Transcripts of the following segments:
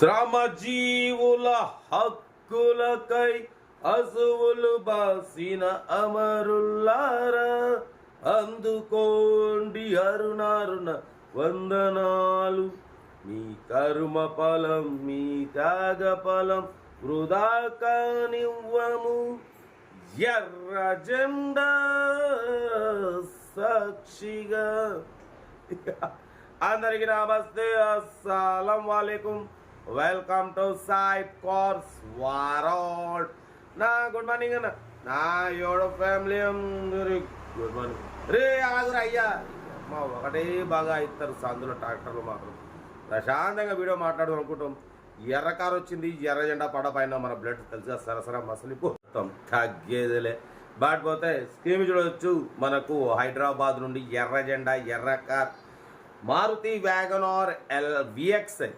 శ్రమజీవుల హక్కులకై అసువులు బాసిన అమరుల్లారా అందుకోండి అరుణారుణ వందనాలు. మీ కర్మ ఫలం మీ త్యాగ ఫలం వృధా కానివ్వము. ఎర్ర జెండా సాక్షిగా. అందరికి నమస్తే. అస్సలం వాలేకుం. వెల్కమ్ టు సాయిబ్ కోర్స్ వారోడ్ నా గుడ్ మార్నింగ్ అన్న. నా యోడో ఫ్యామిలీ అందరి గుడ్ మార్నింగ్. రే ఆగురు అయ్యా. మా ఒకటే బాగా ఇస్తారు సందులో ట్రాక్టర్లు మాత్రం. ప్రశాంతంగా వీడియో మాట్లాడదాం అనుకుంటాం. ఎర్ర కారు వచ్చింది ఎర్ర జెండా పడపైన మన బ్లడ్ తెలుసా? సరసర మసలిపోతాం తగ్గేదిలే. బట్ పోతే స్కీమ్ చూడవచ్చు మనకు హైదరాబాద్ నుండి ఎర్ర జెండా ఎర్ర car. Maruti WagonR L VXI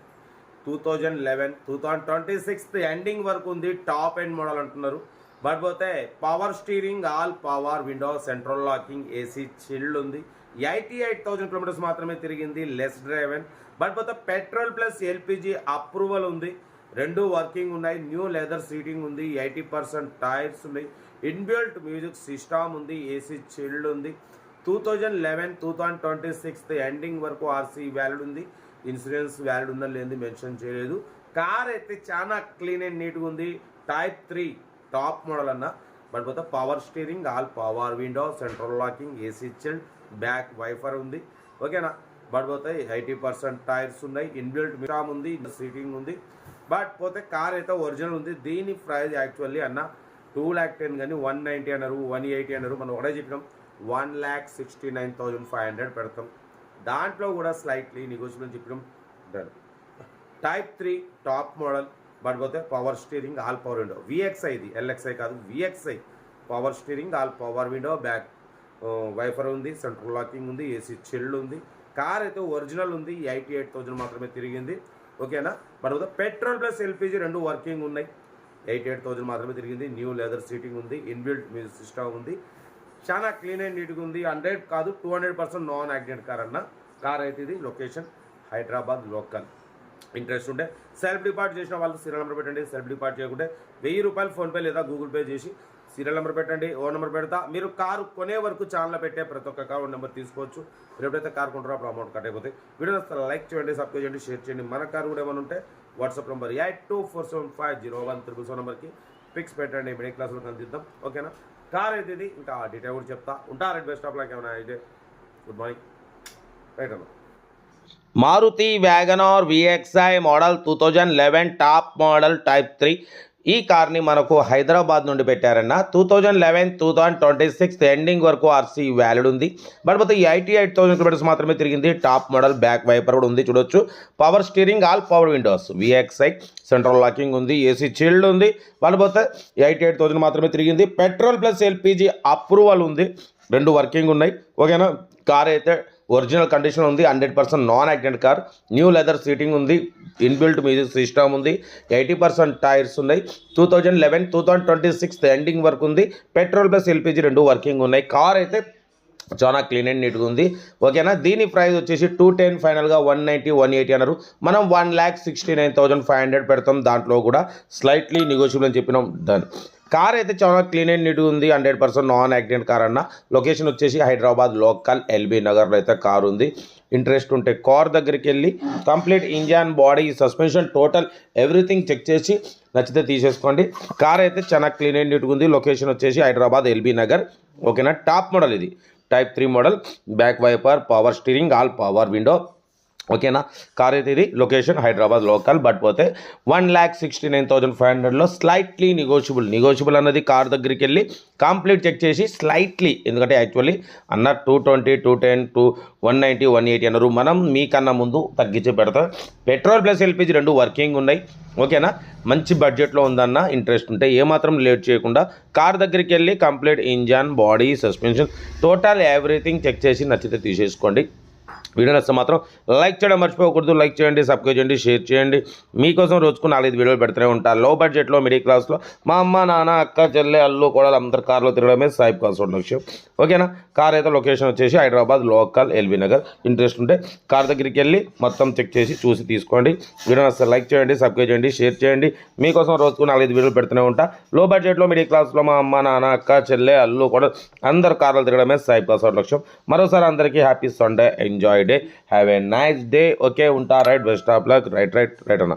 two thousand eleven two thousand twenty sixth ending వరకు ఉంది టాప్ ఎండ్ మోడల్ అంటున్నారు. బట్ పోతే power steering all power window central locking AC chilled ఉంది. ఎయిటీ ఎయిట్ థౌజండ్ కిలోమీటర్స్ మాత్రమే తిరిగింది లెస్ డ్రైవెన్ బట్ పోతే petrol plus LPG approval ఉంది. రెండు వర్కింగ్ ఉన్నాయి న్యూ లెదర్ సీటింగ్ ఉంది ఎయిటీ పర్సెంట్ టైర్స్ ఉన్నాయి. ఇన్బిల్ట్ మ్యూజిక్ సిస్టమ్ ఉంది ఏసీ చిల్డ్ ఉంది. Two thousand eleven two thousand twenty sixth ending వరకు ఆర్సీ వ్యాలిడ్ ఉంది. ఇన్సూరెన్స్ వ్యాలిడ్ ఉందని లేని మెన్షన్ చేయలేదు. కార్ అయితే చాలా క్లీన్ అండ్ నీట్గా ఉంది. టైప్ త్రీ టాప్ మోడల్ అన్న. బట్ పోతే power steering all power window central locking AC chilled back wiper ఉంది. ఓకేనా బట్ పోతే ఎయిటీ పర్సెంట్ టైర్స్ ఉన్నాయి. ఇన్బిల్ట్ మిరామ్ ఉంది సీటింగ్ ఉంది. బట్ పోతే కార్ అయితే ఒరిజినల్ ఉంది. దీని ప్రైస్ యాక్చువల్లీ అన్న టూ ల్యాక్ టెన్ కానీ వన్ నైంటీ అన్నారు వన్ ఎయిటీ అన్నారు. మనం ఒకటే చెప్పినాం. One lakh sixty nine thousand five hundred పెడతాం. దాంట్లో కూడా స్లైట్లీ నెగోషియబుల్ చెప్పడం done type three top model but పోతే power steering all power window VXI ఇది ఎల్ఎక్స్ఐ కాదు VXI power steering all power window back wiper ఉంది సెంట్రల్ లాకింగ్ ఉంది AC chilled ఉంది. కార్ అయితే ఒరిజినల్ ఉంది ఎయిటీ ఎయిట్ థౌజండ్ మాత్రమే తిరిగింది. ఓకేనా బట్ పోతే పెట్రోల్ ప్లస్ ఎల్పిజి రెండు వర్కింగ్ ఉన్నాయి. ఎయిటీ ఎయిట్ థౌజండ్ మాత్రమే తిరిగింది. న్యూ లెదర్ సీటింగ్ ఉంది ఇన్బిల్ట్ మ్యూజిక్ సిస్టమ్ ఉంది. చాలా క్లీన్ అండ్ నీట్గా ఉంది. హండ్రెడ్ కాదు two hundred percent non accident car అన్న. కార్ అయితే ఇది లొకేషన్ హైదరాబాద్ లోకల్. ఇంట్రెస్ట్ ఉంటే సెల్ఫ్ డిపార్ట్ చేసిన వాళ్ళు సీరియల్ నెంబర్ పెట్టండి. సెల్ఫ్ డిపార్ట్ చేయకుంటే వెయ్యి రూపాయలు ఫోన్పే లేదా గూగుల్ పే చేసి సీరియల్ నెంబర్ పెట్టండి ఓ నెంబర్ పెడతా. మీరు కారు కొనే వరకు ఛానల్ పెట్టే ప్రతి ఒక్క కార్ నెంబర్ తీసుకోవచ్చు. మీరు ఎప్పుడైతే కారు కొంటారో అప్పుడు అమౌంట్ కట్ అయిపోతాయి. వీడియో లైక్ చేయండి సబ్స్క్రైబ్ చేయండి షేర్ చేయండి. మన కారు కూడా ఏమైనా ఉంటే WhatsApp number eight two four seven five zero one triple seven నెంబర్కి పిక్స్ పెట్టండి మిడిల్ క్లాస్లో కలిసిద్దాం ఓకేనా? కార్ అయితే ఇది ఇంకా డీటెయిల్ కూడా చెప్తా. ఉంటారు బెస్ట్ ఆఫ్ ఏమైనా అయితే గుడ్ మార్నింగ్ రైట్ అన్న? Maruti WagonR VXI model two thousand eleven top model type three ఈ కార్ని మనకు హైదరాబాద్ నుండి పెట్టారన్న two thousand eleven two thousand twenty six ending వరకు ఆర్సీ వ్యాలిడ్ ఉంది. బట్ పోతే ఎయిటీ ఎయిట్ థౌసండ్ కిలోమీటర్స్ మాత్రమే తిరిగింది. టాప్ మోడల్ బ్యాక్ వైపర్ కూడా ఉంది చూడొచ్చు. Power steering all power windows VXI central locking ఉంది. ఏసీ చిల్డ్ ఉంది. వాళ్ళు పోతే ఎయిటీ ఎయిట్ థౌసండ్ మాత్రమే తిరిగింది. పెట్రోల్ ప్లస్ ఎల్పిజి అప్రూవల్ ఉంది. రెండు వర్కింగ్ ఉన్నాయి. ఓకేనా? కార్ అయితే ఒరిజినల్ కండిషన్ ఉంది hundred percent non accident car. New leather seating ఉంది ఇన్బిల్ట్ మ్యూజిక్ సిస్టమ్ ఉంది. ఎయిటీ పర్సెంట్ టైర్స్ ఉన్నాయి. Two thousand eleven two thousand twenty sixth ending వరకు ఉంది. పెట్రోల్ ప్లస్ ఎల్పిజి రెండు వర్కింగ్ ఉన్నాయి. కార్ అయితే చాలా క్లీన్ అండ్ నీట్గా ఉంది. ఓకేనా? దీని ప్రైస్ వచ్చేసి టూ టెన్ ఫైనల్గా వన్ నైంటీ వన్ ఎయిటీ అన్నారు. మనం one lakh sixty nine thousand five hundred పెడతాం. దాంట్లో కూడా స్లైట్లీ నెగోషియబుల్ అని చెప్పినాం. డన్ కార్ అయితే చాలా క్లీన్ అండ్ నీట్గా ఉంది hundred percent non accident car అన్న. లొకేషన్ వచ్చేసి హైదరాబాద్ లోకల్ ఎల్బీ నగర్లో అయితే కార్ ఉంది. ఇంట్రెస్ట్ ఉంటే కార్ దగ్గరికి వెళ్ళి complete engine body suspension total everything check చేసి నచ్చితే తీసేసుకోండి. కార్ అయితే చాలా క్లీన్ అండ్ నీట్గా ఉంది. లొకేషన్ వచ్చేసి హైదరాబాద్ ఎల్బీ నగర్. ఓకేనా? టాప్ మోడల్ ఇది. Type three model. Back wiper power steering all power window. ఓకేనా? కార్ అయితే లొకేషన్ హైదరాబాద్ లోకల్ బట్ పోతే one lakh sixty nine thousand five హండ్రెడ్లో స్లైట్లీ నెగోషియబుల్ నెగోషియబుల్ అన్నది కార్ దగ్గరికి వెళ్ళి కంప్లీట్ చెక్ చేసి స్లైట్లీ ఎందుకంటే యాక్చువల్లీ అన్న two twenty two ten two one ninety one eighty అన్నారు మనం మీకన్నా ముందు తగ్గించి పెడతాం. పెట్రోల్ ప్లస్ ఎల్పిజి రెండు వర్కింగ్ ఉన్నాయి. ఓకేనా? మంచి బడ్జెట్లో ఉందన్న ఇంట్రెస్ట్ ఉంటే ఏమాత్రం లేట్ చేయకుండా కార్ దగ్గరికి వెళ్ళి complete engine body suspension total everything check చేసి నచ్చితే తీసేసుకోండి. వీడియో నచ్చితే మాత్రం లైక్ చేయడం మర్చిపోకూడదు. లైక్ చేయండి సబ్స్క్రైబ్ చేయండి షేర్ చేయండి. మీకోసం రోజుకు నాలుగైదు వీడియోలు పెడుతూనే ఉంటాను లో బడ్జెట్లో మిడిల్ క్లాస్లో మా అమ్మ నాన్న అక్క చెల్లె అల్లు కూడా అందరు కార్లో తిరగడమే సాయిబ్ ఉండే విషయం. ఓకేనా? కార్ అయితే లొకేషన్ వచ్చేసి Hyderabad local LB Nagar. Interest ఉంటే కార్ దగ్గరికి వెళ్ళి మొత్తం చెక్ చేసి చూసి తీసుకోండి. వీడియో నచ్చితే లైక్ చేయండి సబ్స్క్రైబ్ చేయండి షేర్ చేయండి. మీకోసం రోజుకు నాలుగైదు వీడియోలు పెడుతూనే ఉంటా. లో బడ్జెట్లో మిడిల్ క్లాస్లో మా అమ్మ నాన్న అక్క చెల్లె అల్లు కూడా అందరు కార్లు తిరగడమే సాయిబ్ కాన్సోట్ లక్ష్యం. మరోసారి అందరికీ happy Sunday. Enjoy day have a nice day okay ఉంటా. Right best of luck right right right అన్న.